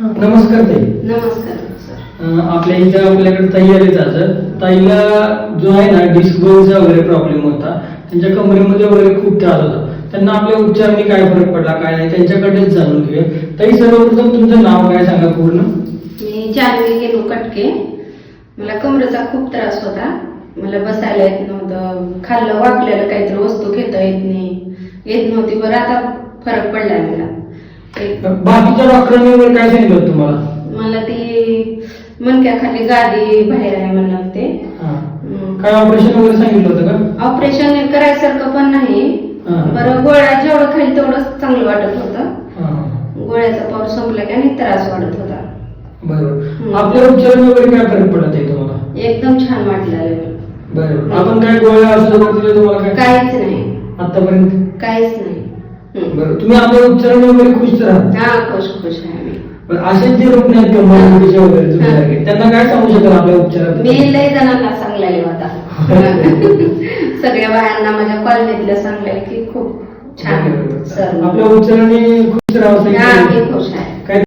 नमस्कार ताई. नमस्कार आपल्या इथे आपल्याकडे ताई आले आज. ताईला जो आहे ना डिस्क बोनचा वगैरे प्रॉब्लेम होता. त्यांच्या कमरेमध्ये वगैरे खूप त्रास होता. त्यांना आपल्या उच्चारणी काय फरक पडला काय नाही त्यांच्याकडेच जाणून घेऊया. ताई सर्वप्रथम तुमचं नाव काय सांगा पूर्ण? मी जान्हवी गेलो कटके. मला कमरेचा खूप त्रास होता. मला बसायला येत नव्हतं. खाल्लं वाकलेलं काहीतरी वस्तू घेता येत नाही. येत नव्हती बरं आता फरक पडलाय मला. बाकीच्या डॉक्टरांनी वगैरे काय सांगितलं तुम्हाला? मला ती मणक्याखाली गादी बाहेर आहे म्हणलं ते. हा. काय ऑपरेशन वगैरे सांगितलं होतं का? ऑपरेशन करायसारखं पण नाही. हा. बरं गोळ्या जेवढं खाईल तेवढं चांगलं वाटत होतं. हा, हा. गोळ्याचा पाऊस संपला की आणि त्रास वाढत होता. बरोबर हम्म. आपल्या उच्चारण वगैरे काय फरक पडत आहे तुम्हाला? एकदम छान वाटलं. बरोबर आपण काय गोळ्या औषधं वगैरे दिले तुम्हाला काय? काहीच नाही. आतापर्यंत? काहीच नाही. बरं तुम्ही आपल्या उच्चारण वगैरे खुश राहा हा खुश खुश आहे मी. पण असेच जे रुग्ण आहेत कंबरदुखीचे वगैरे तुमच्यासारखे, त्यांना काय सांगू शकाल आपल्या उपचारात मी लय जणांना सांगलेले होता सगळ्या बायांना माझ्या कॉलनीतल्या सांगले की खूप छान सर. आपल्या उच्चाराने खुश हा राहा मी खुश आहे.